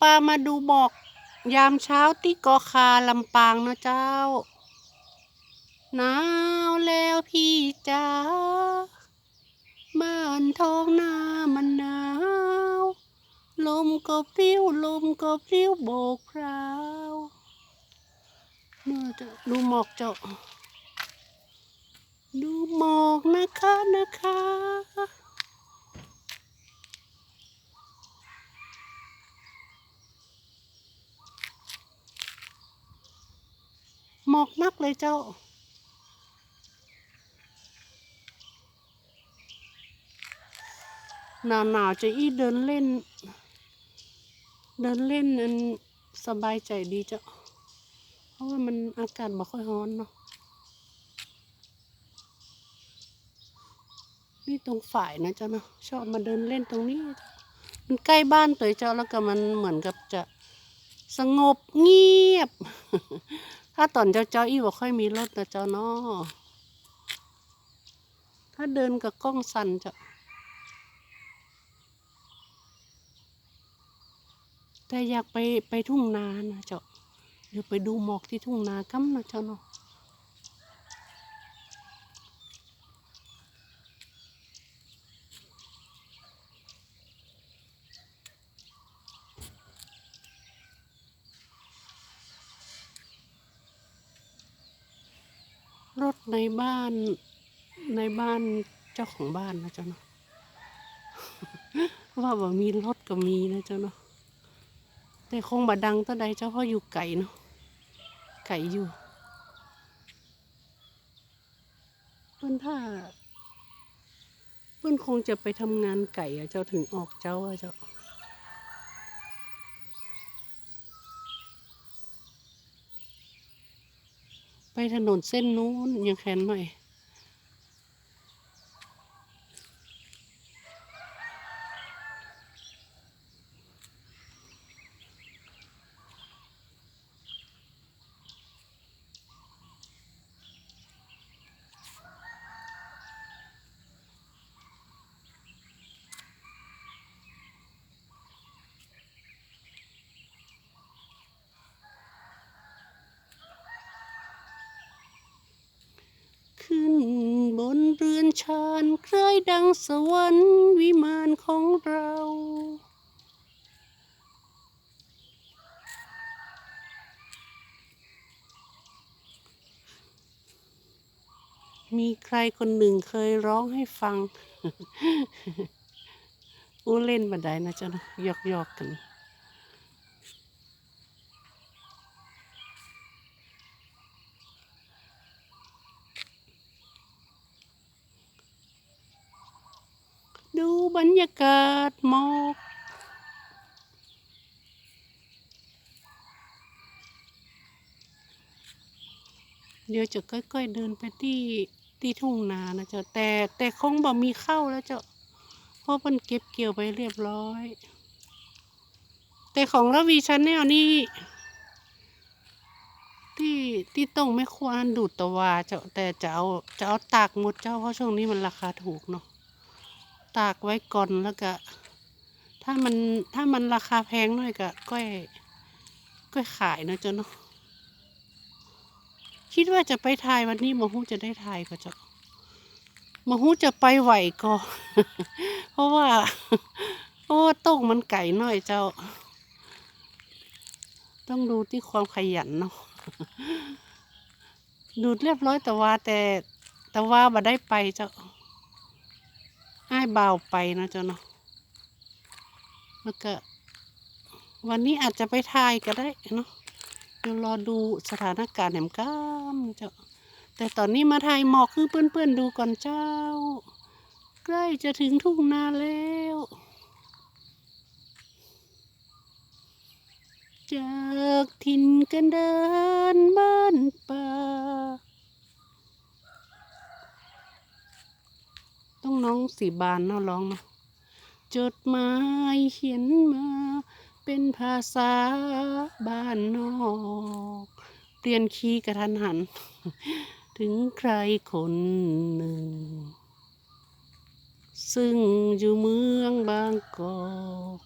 ปามาดูหมอก ยามเช้าที่เกอคาลำปางนะเจ้า หนาวแล้วพี่จ๋าบ้านท้องนามันหนาว ลมก็พิ้วลมก็พิ้วโบกพราวเมื่อจะดูหมอกเจ้าดูหมอกนะคะนะคะ หมอกนักเลยเจ้า หนาวหนาวๆจะอีเดินเล่น เดินเล่นนันสบายใจดีเจ้า เพราะว่ามันอากาศบ่ค่อยร้อนเนาะ นี่ตรงฝ่ายนะเจ้าเนาะชอบมาเดินเล่นตรงนี้ มันใกล้บ้านตัวเจ้าแล้วก็มันเหมือนกับจะสงบเงียบ ถ้าตอนเจ้าเจ้าอีบ่ค่อยมีรถนะเจ้าเนาะถ้าเดินกับกล้องสั่นเจ้าแต่อยากไปไปทุ่งนานะเจ้าเดี๋ยวไปดูหมอกที่ทุ่งนากัมนะเจ้าเนาะ ถในบ้านในบ้านเจ้าของบ้านนะเจ้าเนาะว่าบ่มีรถก็มีนะเจ้าเนาะแต่คงบ่ดังเท่าใดเจ้าพราะอยู่ไก่เนาะไก่อยู่เพื่อนถ้า เพื่อนคงจะไปทำงานไก่อะเจ้าถึงออกเจ้าอะเจ้า ถนนเส้นนู้นยังแค้นหน่อย ขึ้น บนเรือนชานใครดังสวรรค์วิมานของเรามีใครคนหนึ่งเคยร้องให้ฟัง อู้เล่นบันไดนะจ๊ะนะหยอกหยอกๆกัน ดูบ รรยากาศหมอกเดี๋ยวจะค่อยๆเดินไปที่ที่ทุ่งนานะเจ้าแต่แต่คงบ่มีเข้าแล้วเจ้าเพราะมันเก็บเกี่ยวไปเรียบร้อย แต่ของระวีชาแนลนี่ที่ที่ต้องไม่ควรดูดตะวาเจ้าแต่จะเอาจะเอาตากหมดเจ้าเพราะช่วงนี้มันราคาถูกเนาะ ตากไว้ก่อนแล้วก็ถ้ามันถ้ามันราคาแพงหน่อยก็ก้อยก้อยขายนะเจ้าเนาะคิดว่าจะไปถ่ายวันนี้มาฮู้จะได้ถ่ายก็เจ้ามาฮู้จะไปไหวก็เพราะว่าเพราะว่าต้งมันไก่หน่อยเจ้า ต้องดูที่ความขยันเนาะดูดเรียบร้อยแต่ว่าแต่แต่ว่าบ่ได้ไปเจ้า อ้ายเบาไปนะเจ้าเนาะแล้วก็ วันนี้อาจจะไปถ่ายก็ได้เนาะเดี๋ยวรอดูสถานการณ์แหมก้ามเจ้าแต่ตอนนี้มาถ่ายหมอกคือเพื่อนๆดูก่อนเจ้า ใกล้จะถึงทุ่งนาแล้วจากถิ่นกันเดินบ้านป่า ต้องน้องสีบานเนาะร้องเนาะจดหมายเขียนมาเป็นภาษาบ้านนอกเปลี่ยนคีย์กระทันหัน ถึงใครคนหนึ่ง ซึ่งอยู่เมืองบางกอก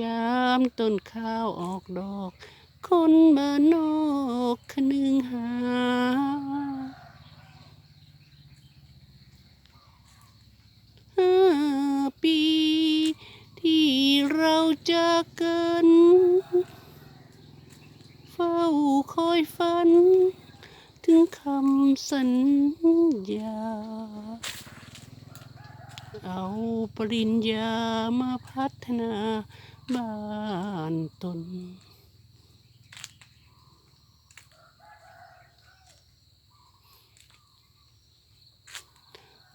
ยามต้นข้าวออกดอก คนบ้านนอกคนึงหา ห้าปี ที่เราจะกัน เฝ้าคอยฝัน ถึงคำสัญญา เอาปริญญามาพัฒนาบ้านตน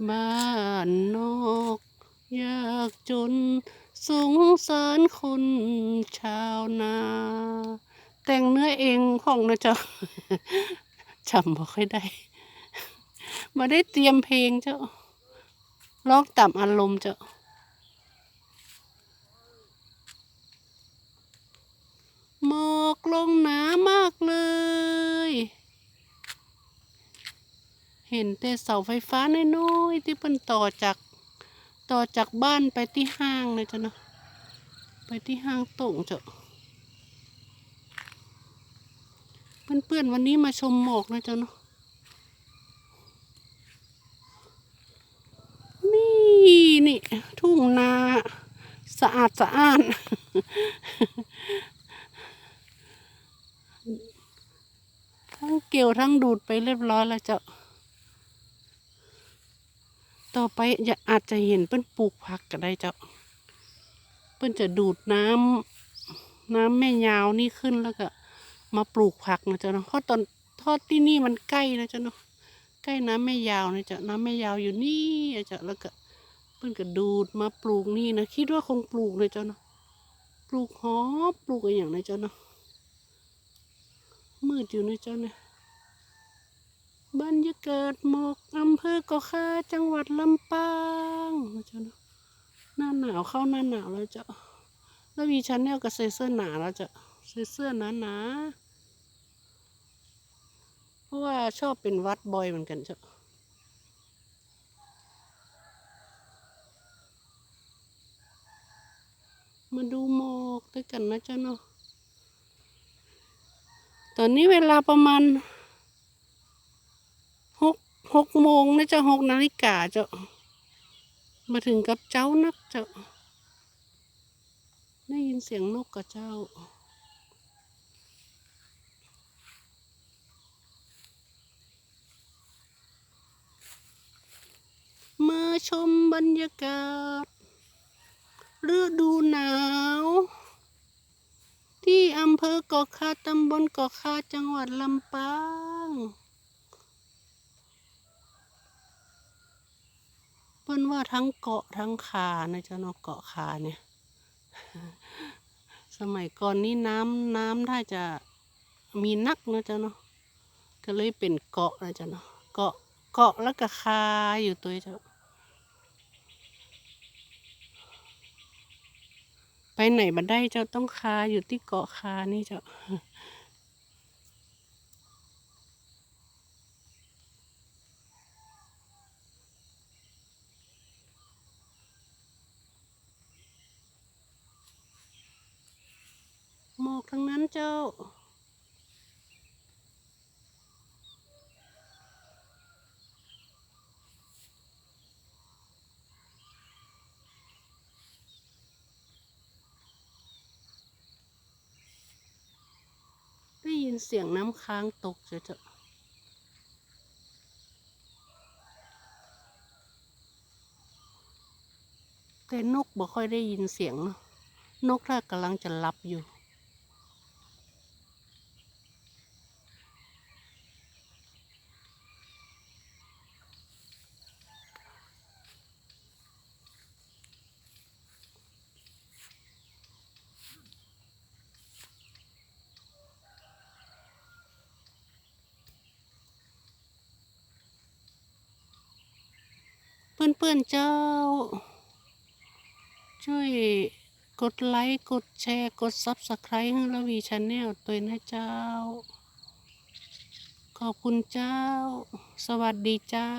บ้านนอกยากจนสงสารคนชาวนา แต่งเนื้อเองของนะจ๊ะจำบ่ค่อยได้มาได้เตรียมเพลงเจ้าร้องตามอารมณ์เจ้าหมอกลงหนามากเลย ห็นแต่เสาไฟฟ้าน้อยๆที่เพิ่นต่อจากต่อจากบ้านไปที่ห้างเลยจ้ะเนาะไปที่ห้างตงเจ้าเพื่อนๆวันนี้มาชมหมอกนะเจ้าเนาะนี่นี่ทุ่งนาสะอาดสะอ้าน ทั้งเกี่ยวทั้งดูดไปเรียบร้อยแล้วเจ้า อไปอาอาจจะเห็นเปิ้นปลูกผักก็ได้เจ้า เปิ้นจะดูดน้ำน้ำแม่ยาวนี่ขึ้นแล้วก็ มาปลูกผักนะเจ้าเนาะเพราะตอนทอดที่นี่มันใกล้นะเจ้าเนาะใกล้น้ำแม่ยาวนะเจ้าน้ำแม่ยาวอยู่นี่อะเจ้าแล้วก็เปิ้นก็ดูดมาปลูกนี่นะคิดว่าคงปลูกนะเจ้าเนาะปลูกหอมปลูกอะไรอย่างนะเจ้าเนาะมืดอยู่นะเจ้าเนี่ยบรรยากาศหมอก กาะคาจังหวัดลำปางเจ้าเนาะหน้าหนาวเข้าหน้าหนาวแล้วเจ้าแล้ววีชันแนลก็ใส่เสื้อหนาแล้วเจ้าใส่เสื้อหนาหนาเพราะว่าชอบเป็นวัดบ่อยเหมือนกันเจ้ามาดูหมอกด้วยกันนะเจ้าเนาะตอนนี้เวลาประมาณ หกโมงนะเจ้าหกนาฬิกาเจ้ามาถึงกับเจ้านักเจ้าได้ยินเสียงนกกับเจ้า มาชมบรรยากาศฤดูหนาว ที่อำเภอเกาะคาตำบลเกาะคาจังหวัดลำปาง เปิ้นว่าทั้งเกาะทั้งคานะเจ้าเนาะเกาะคาเนี่ย สมัยก่อนนี่น้ำน้ำถ้าจะมีนักนะเจ้าเนาะก็เลยเป็นเกาะนะเจ้าเนาะเกาะเกาะแล้วก็คาอยู่ตัวเจ้าไปไหนมาได้เจ้าต้องคาอยู่ที่เกาะคานี่เจ้า หมอกทั้งนั้น เจ้า ได้ยินเสียงน้ำค้างตกเจ้าแต่นกบ่ค่อยได้ยินเสียงเนาะนกถ้ากำลังจะหลับอยู่ เพื่อนๆเจ้า ช่วยกดไลค์ กดแชร์ กดซับสไครต์ให้ระวีชาแนลตัวนะเจ้า ขอบคุณเจ้า สวัสดีเจ้า